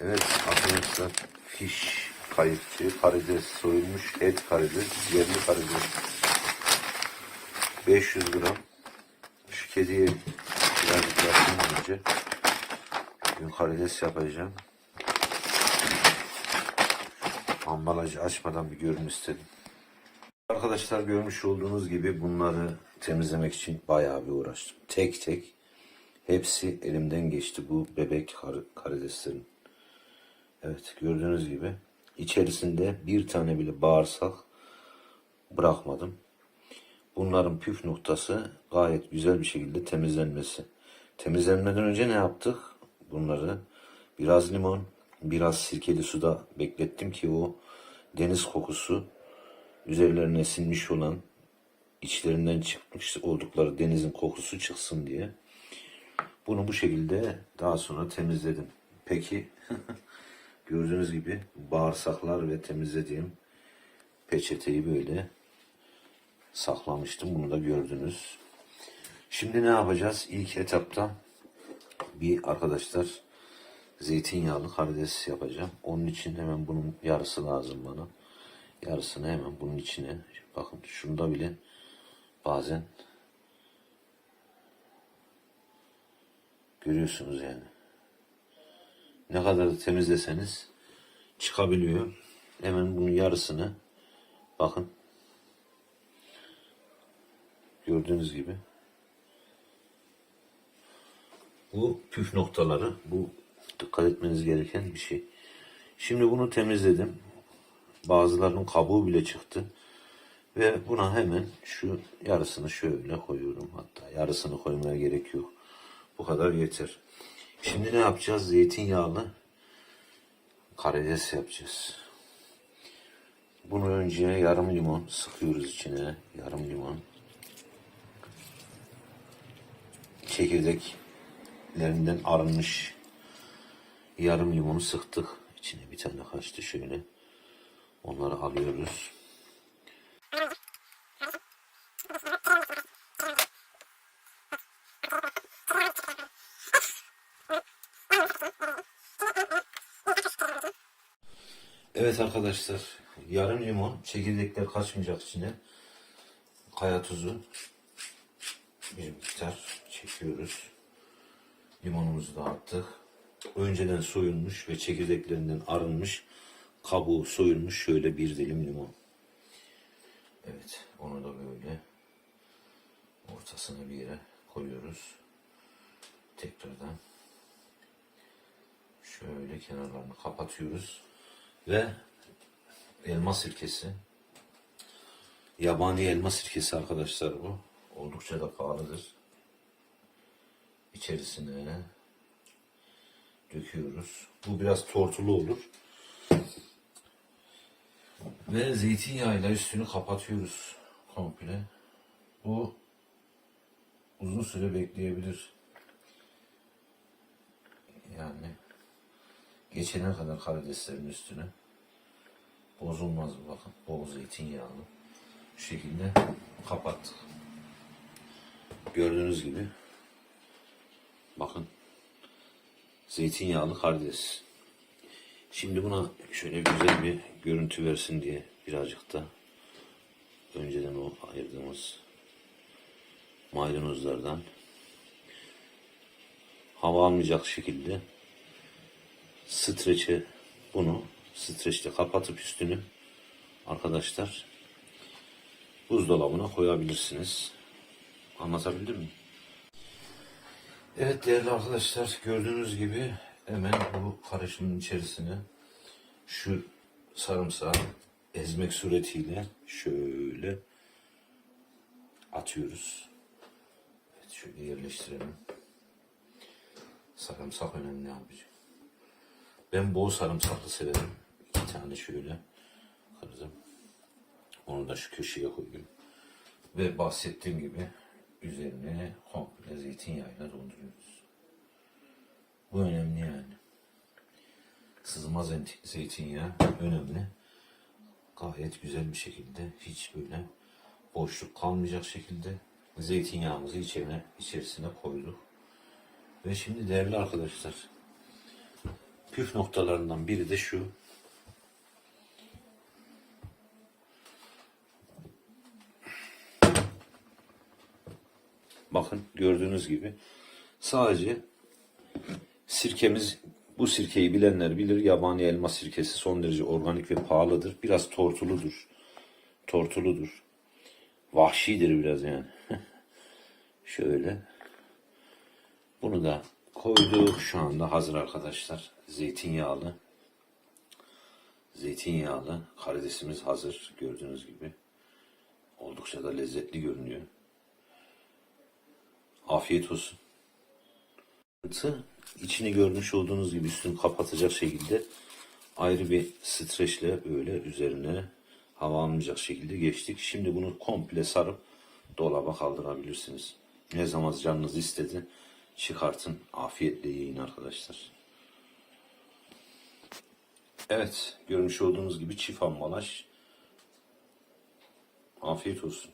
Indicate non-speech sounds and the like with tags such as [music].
Evet arkadaşlar fiş kayıkçı karides soyulmuş et karides yerli karides. 500 gram. Şu kediye birazcık yapayım önce bugün karides yapacağım. Ambalajı açmadan bir görün istedim. Arkadaşlar görmüş olduğunuz gibi bunları temizlemek için bayağı bir uğraştım. Tek tek hepsi elimden geçti bu bebek kar- karideslerin Evet gördüğünüz gibi içerisinde bir tane bile bağırsak bırakmadım. Bunların püf noktası gayet güzel bir şekilde temizlenmesi. Temizlenmeden önce ne yaptık? Bunları biraz limon, biraz sirkeli suda beklettim ki o deniz kokusu üzerlerine sinmiş olan içlerinden çıkmış oldukları denizin kokusu çıksın diye. Bunu bu şekilde daha sonra temizledim. Peki [laughs] gördüğünüz gibi bağırsaklar ve temizlediğim peçeteyi böyle saklamıştım. Bunu da gördünüz. Şimdi ne yapacağız? İlk etapta bir arkadaşlar zeytinyağlı karides yapacağım. Onun için hemen bunun yarısı lazım bana. Yarısını hemen bunun içine bakın şunda bile bazen görüyorsunuz yani. Ne kadar da temizleseniz çıkabiliyor. Hemen bunun yarısını bakın gördüğünüz gibi bu püf noktaları bu dikkat etmeniz gereken bir şey. Şimdi bunu temizledim. Bazılarının kabuğu bile çıktı. Ve buna hemen şu yarısını şöyle koyuyorum. Hatta yarısını koymaya gerek yok. Bu kadar yeter. Şimdi ne yapacağız? Zeytinyağlı karides yapacağız. Bunu önce yarım limon sıkıyoruz içine. Yarım limon. Çekirdeklerinden arınmış yarım limonu sıktık. İçine bir tane kaçtı şöyle. Onları alıyoruz. Evet arkadaşlar, yarım limon, çekirdekler kaçmayacak içine. Kaya tuzu bir miktar çekiyoruz. Limonumuzu da attık. Önceden soyulmuş ve çekirdeklerinden arınmış, kabuğu soyulmuş şöyle bir dilim limon. Evet, onu da böyle ortasına bir yere koyuyoruz. Tekrardan şöyle kenarlarını kapatıyoruz ve elma sirkesi. Yabani elma sirkesi arkadaşlar bu. Oldukça da pahalıdır. İçerisine döküyoruz. Bu biraz tortulu olur. Ve zeytinyağıyla üstünü kapatıyoruz komple. Bu uzun süre bekleyebilir. Yani geçene kadar karideslerin üstüne bozulmaz bu bakın. Bol zeytinyağlı. Şu şekilde kapattık. Gördüğünüz gibi bakın zeytinyağlı karides. Şimdi buna şöyle güzel bir görüntü versin diye birazcık da önceden o ayırdığımız maydanozlardan hava almayacak şekilde streçe bunu streçle kapatıp üstünü arkadaşlar buzdolabına koyabilirsiniz. Anlatabildim mi? Evet değerli arkadaşlar gördüğünüz gibi hemen bu karışımın içerisine şu sarımsağı ezmek suretiyle şöyle atıyoruz. Evet şöyle yerleştirelim. Sarımsak önemli abicim. Ben bol sarımsaklı severim. İki tane şöyle kırdım. Onu da şu köşeye koydum. Ve bahsettiğim gibi üzerine komple zeytinyağıyla dolduruyoruz. Bu önemli yani. Sızma zeytin- zeytinyağı önemli. Gayet güzel bir şekilde hiç böyle boşluk kalmayacak şekilde zeytinyağımızı içine, içerisine koyduk. Ve şimdi değerli arkadaşlar Püf noktalarından biri de şu. Bakın gördüğünüz gibi sadece sirkemiz bu sirkeyi bilenler bilir. Yabani elma sirkesi son derece organik ve pahalıdır. Biraz tortuludur. Tortuludur. Vahşidir biraz yani. [laughs] Şöyle. Bunu da koyduk. Şu anda hazır arkadaşlar. Zeytinyağlı. Zeytinyağlı karidesimiz hazır. Gördüğünüz gibi. Oldukça da lezzetli görünüyor. Afiyet olsun. İçini görmüş olduğunuz gibi üstünü kapatacak şekilde ayrı bir streçle böyle üzerine hava almayacak şekilde geçtik. Şimdi bunu komple sarıp dolaba kaldırabilirsiniz. Ne zaman canınız istedi çıkartın afiyetle yiyin arkadaşlar. Evet görmüş olduğunuz gibi çift ambalaj. Afiyet olsun.